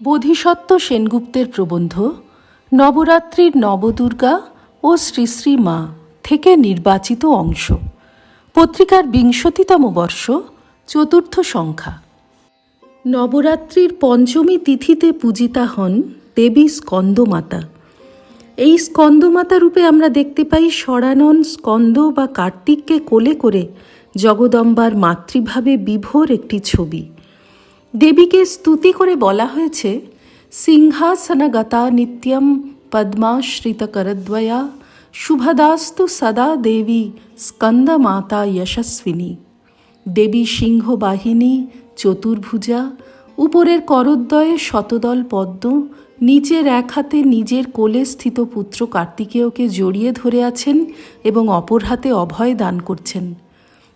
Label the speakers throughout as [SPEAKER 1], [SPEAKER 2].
[SPEAKER 1] বোধিসত্ত্ব সেনগুপ্তের প্রবন্ধ, নবরাত্রির নবদুর্গা ও শ্রী শ্রী মা থেকে নির্বাচিত অংশ। পত্রিকার বিংশতিতম বর্ষ, চতুর্থ সংখ্যা। নবরাত্রির পঞ্চমী তিথিতে পূজিতা হন দেবী স্কন্দমাতা। এই স্কন্দমাতা রূপে আমরা দেখতে পাই সরানন স্কন্দ বা কার্তিককে কোলে করে জগদম্বার মাতৃভাবে বিভোর একটি ছবি। দেবীকে স্তুতি করে বলা হয়েছে, সিংহাসনগতা নিত্যম পদ্মাশ্রিত করদ্বয়া শুভদাস্তু সদা দেবী স্কন্দমাতা যশস্বিনী। দেবী সিংহ বাহিনী চতুর্ভুজা, উপরের করদ্বয়ে শতদল পদ্ম নিচের এক হাতে নিজের কোলে স্থিত পুত্র কার্তিকেয়কে জড়িয়ে ধরে আছেন এবং অপর হাতে অভয় দান করছেন।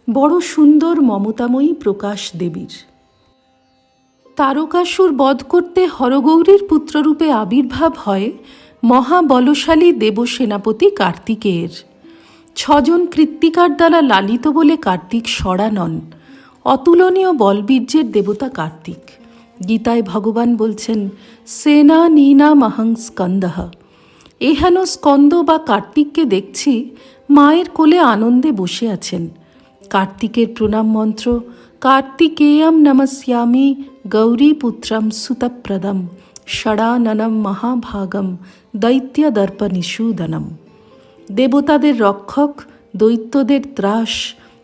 [SPEAKER 1] বড় সুন্দর মমতাময়ী প্রকাশ দেবীর। তারকাসুর বধ করতে হরগৌরীর পুত্ররূপে আবির্ভাব হয় মহাবলশালী দেবসেনাপতি কার্তিকেয়ের। ছজন কৃত্তিকার দ্বারা লালিত বলে কার্তিক সরা নন অতুলনীয় বলবীর্যের দেবতা কার্তিক। গীতায় ভগবান বলছেন, সেনা নীনা মহং স্কন্দহ এহেন স্কন্দ বা কার্তিককে দেখছি মায়ের কোলে আনন্দে বসে আছেন। কার্তিকের প্রণাম মন্ত্র, কার্তিকেয়ম নমস্যামি গৌরী পুত্রম সুতপ্রদম ষড়াননম মহাভাগম দৈত্যদর্পনিষূদনম। দেবতাদের রক্ষক, দৈত্যদের ত্রাস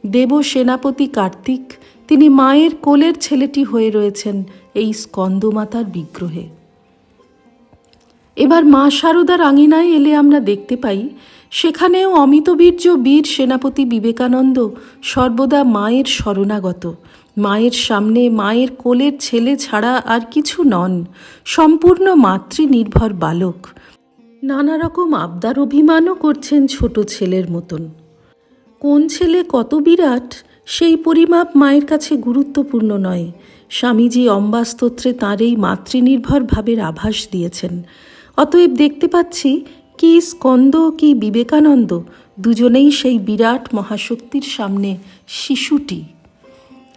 [SPEAKER 1] দেব সেনাপতি কার্তিক, তিনি মায়ের কোলের ছেলেটি হয়ে রয়েছেন এই স্কন্দমাতার বিগ্রহে। এবার মা শারদার আঙিনায় এলে আমরা দেখতে পাই, সেখানেও অমিতবীর্য বীর সেনাপতি বিবেকানন্দ সর্বদা মায়ের শরণাগত। মায়ের সামনে, মায়ের কোলের ছেলে ছাড়া আর কিছু নন, সম্পূর্ণ মাতৃনির্ভর বালক। নানা রকম আবদার অভিমানও করছেন ছোট ছেলের মতন। কোন ছেলে কত বিরাট, সেই পরিমাপ মায়ের কাছে গুরুত্বপূর্ণ নয়। স্বামীজি অম্বাস্তোত্রে তাঁর এই মাতৃনির্ভর ভাবের আভাস দিয়েছেন। অতএব দেখতে পাচ্ছি, কি স্কন্দ, কি বিবেকানন্দ, দুজনেই সেই বিরাট মহাশক্তির সামনে শিশুটি।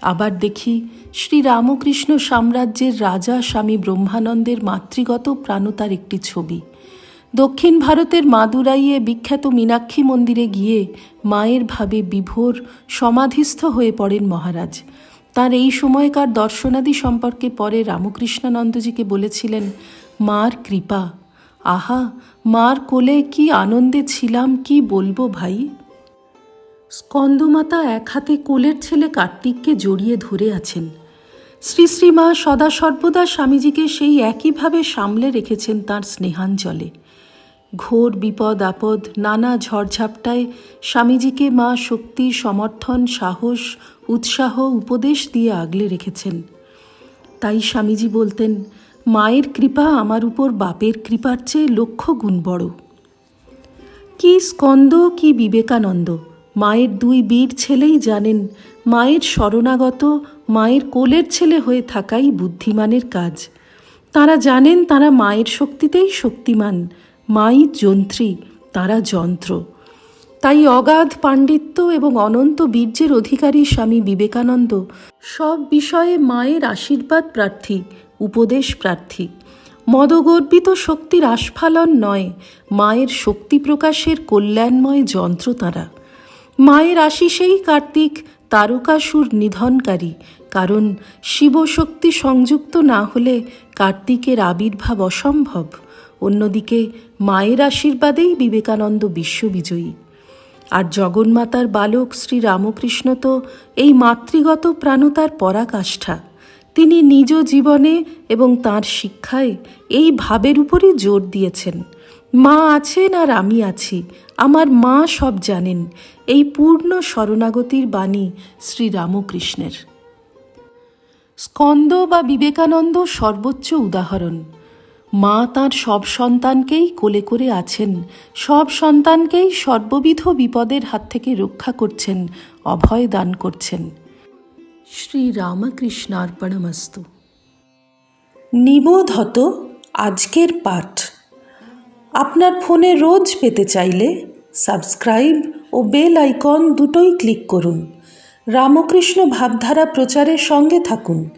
[SPEAKER 1] আবার দেখি শ্রী রামকৃষ্ণ সাম্রাজ্যের রাজা স্বামী ব্রহ্মানন্দের মাতৃগত প্রাণতার একটি ছবি। দক্ষিণ ভারতের মাদুরাইয়ে বিখ্যাত মীনাক্ষী মন্দিরে গিয়ে মায়ের ভাবে বিভোর সমাধিস্থ হয়ে পড়েন মহারাজ। তার এই সময়কার দর্শনাদি সম্পর্কে পরে রামকৃষ্ণানন্দজিকে বলেছিলেন, মার কৃপা। আহা, মার কোলে কি আনন্দে ছিলাম, কি বলব ভাই? স্কন্দমাতা এক হাতে কোলের ছেলে কার্তিককে জড়িয়ে ধরে আছেন। শ্রী শ্রীমা সদা সর্বদা স্বামীজিকে সেই একইভাবে সামলে রেখেছেন তার স্নেহাঞ্চলে ঘোর বিপদ আপদ, নানা ঝড়ঝাপটায় স্বামীজিকে মা শক্তি, সমর্থন, সাহস, উৎসাহ, উপদেশ দিয়ে আগলে রেখেছেন। তাই স্বামীজি বলতেন, মায়ের কৃপা আমার উপর বাপের কৃপার চেয়ে লক্ষ গুণ বড়। কি স্কন্দ, কি বিবেকানন্দ। মায়ের দুই বীর ছেলেই জানেন, মায়ের শরণাগত, মায়ের কোলের ছেলে হয়ে থাকাই বুদ্ধিমানের কাজ। তারা জানেন, তারা মায়ের শক্তিতেই শক্তিমান। মাই যন্ত্রী, তারা যন্ত্র। তাই অগাধ পাণ্ডিত্য এবং অনন্ত বীর্যের অধিকারী স্বামী বিবেকানন্দ সব বিষয়ে মায়ের আশীর্বাদ প্রার্থী, উপদেশ প্রার্থী। মদগর্বিত শক্তির আস্ফালন নয়, মায়ের শক্তি প্রকাশের কল্যাণময় যন্ত্র তাঁরা। মায়ের আশিসেই কার্তিক তারকাসুর নিধনকারী, কারণ শিবশক্তি সংযুক্ত না হলে কার্তিকের আবির্ভাব অসম্ভব। অন্যদিকে মায়ের আশীর্বাদেই বিবেকানন্দ বিশ্ববিজয়ী। আর জগন্মাতার বালক শ্রী রামকৃষ্ণ তো এই মাতৃগত প্রাণতার পরাকাষ্ঠা। তিনি নিজ জীবনে এবং তার শিক্ষায় এই ভাবের উপরই জোর দিয়েছেন। মা আছেন আর আমি আছি, আমার মা সব জানেন, এই পূর্ণ শরণাগতির বাণী শ্রী রামকৃষ্ণের। স্কন্দ বা বিবেকানন্দ সর্বোচ্চ উদাহরণ। মা তাঁর সব সন্তানকেই কোলে করে আছেন। সব সন্তানকেই সর্ববিধ বিপদের হাত থেকে রক্ষা করছেন অভয় দান করছেন। শ্রী রামকৃষ্ণার্পণমস্তু নিবোধত আজকের পাঠ। আপনার ফোনে রোজ পেতে চাইলে সাবস্ক্রাইব ও বেল আইকন দুটোই ক্লিক করুন। রামকৃষ্ণ ভাবধারা প্রচারের সঙ্গে থাকুন।